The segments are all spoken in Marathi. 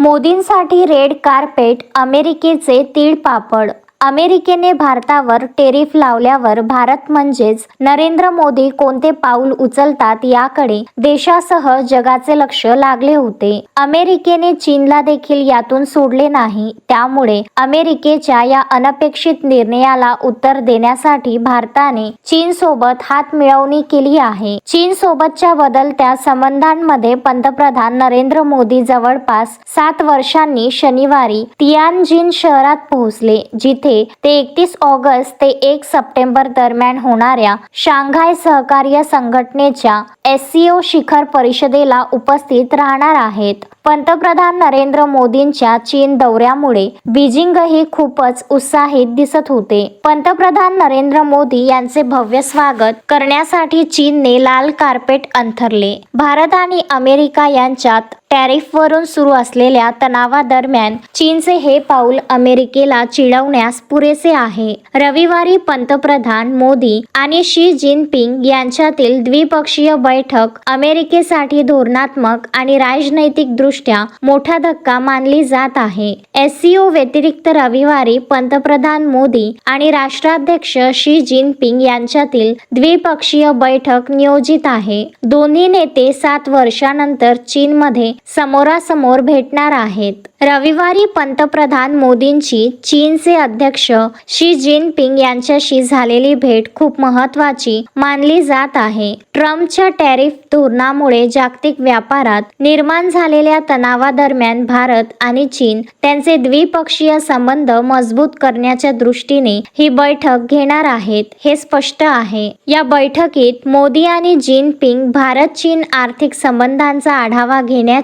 मोदींसाठी रेड कार्पेट अमेरिकेचे तीळ पापड अमेरिकेने भारतावर टेरिफ लावल्यावर भारत म्हणजेच नरेंद्र मोदी कोणते पाऊल उचलतात याकडे देशासह जगाचे लक्ष लागले होते. अमेरिकेने चीनला देखील यातून सोडले नाही. त्यामुळे अमेरिकेच्या या अनपेक्षित निर्णयाला उत्तर देण्यासाठी भारताने चीन सोबत हात मिळवणी केली आहे. चीन सोबतच्या बदलत्या संबंधांमध्ये पंतप्रधान नरेंद्र मोदी जवळपास सात वर्षांनी शनिवारी तियानजिन शहरात पोहोचले जिथे ते एकतीस ऑगस्ट ते एक सप्टेंबर दरम्यान होणाऱ्या शांघाय सहकार्य संघटनेच्या एससीओ शिखर परिषदेला उपस्थित राहणार आहेत. पंतप्रधान नरेंद्र मोदींच्या चीन दौऱ्यामुळे बीजिंगही खूपच उत्साहित दिसत होते. पंतप्रधान नरेंद्र मोदी यांचे भव्य स्वागत करण्यासाठी चीनने लाल कार्पेट अंथरले. भारत आणि अमेरिका यांच्यात टॅरिफवरून सुरू असलेल्या तणावादरम्यान चीनचे हे पाऊल अमेरिकेला चिडवण्यास पुरेसे आहे. रविवारी पंतप्रधान मोदी आणि शी जिनपिंग यांच्यातील द्विपक्षीय बैठक अमेरिकेसाठी धोरणात्मक आणि राजनैतिक दृष्ट्या मोठा धक्का मानली जात आहे. एससीओ व्यतिरिक्त रविवारी पंतप्रधान मोदी आणि राष्ट्राध्यक्ष शी जिनपिंग यांच्यातील द्विपक्षीय बैठक नियोजित आहे. दोन्ही नेते सात वर्षानंतर चीनमध्ये समोरासमोर भेटणार आहेत. रविवारी पंतप्रधान मोदींची चीनचे अध्यक्ष शी जिनपिंग यांच्याशी झालेली भेट खूप महत्वाची मानली जात आहे. ट्रम्पच्या टॅरिफ धोरणामुळे जागतिक व्यापारात निर्माण झालेल्या तणावादरम्यान भारत आणि चीन त्यांचे द्विपक्षीय संबंध मजबूत करण्याच्या दृष्टीने ही बैठक घेणार आहेत हे स्पष्ट आहे. या बैठकीत मोदी आणि जिनपिंग भारत चीन आर्थिक संबंधांचा आढावा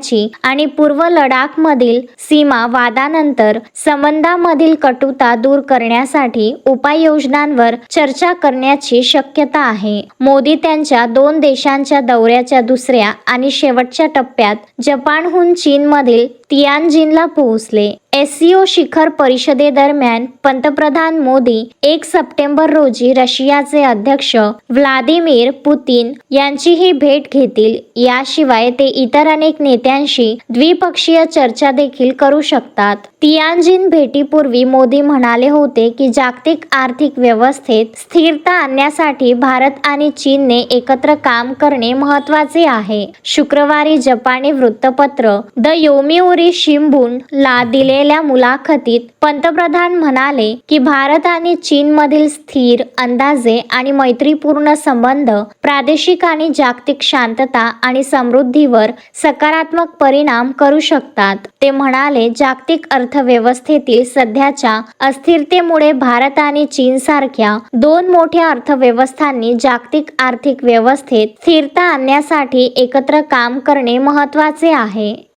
घेण्याची आणि पूर्व लडाखमधील सीमा वादानंतर संबंधामधील कटुता दूर करण्यासाठी उपाययोजनांवर चर्चा करण्याची शक्यता आहे. मोदी त्यांच्या दोन देशांच्या दौऱ्याच्या दुसऱ्या आणि शेवटच्या टप्प्यात जपानहून चीनमधील तियानजिनला पोहोचले. एससीओ शिखर परिषदेदरम्यान पंतप्रधान मोदी एक सप्टेंबर रोजी रशियाचे अध्यक्ष व्लादिमीर पुतीन यांचीही भेट घेतील. याशिवाय ते इतर अनेक नेत्यांशी द्विपक्षीय चर्चा देखील करू शकतात. तियानजिन भेटीपूर्वी मोदी म्हणाले होते की जागतिक आर्थिक व्यवस्थेत स्थिरता आणण्यासाठी भारत आणि चीनने एकत्र काम करणे महत्त्वाचे आहे. शुक्रवारी जपानी वृत्तपत्र द योमिउरी शिंबून ला दिलेल्या मुलाखतीत पंतप्रधान म्हणाले की भारत आणि चीनमधील स्थिर अंदाजे आणि मैत्रीपूर्ण संबंध प्रादेशिक आणि जागतिक शांतता आणि समृद्धीवर सकारात्मक परिणाम करू शकतात. ते म्हणाले जागतिक अर्थव्यवस्थेतील सध्याच्या अस्थिरतेमुळे भारत आणि चीन सारख्या दोन मोठ्या अर्थव्यवस्थांनी जागतिक आर्थिक व्यवस्थेत स्थिरता आणण्यासाठी एकत्र काम करणे महत्त्वाचे आहे.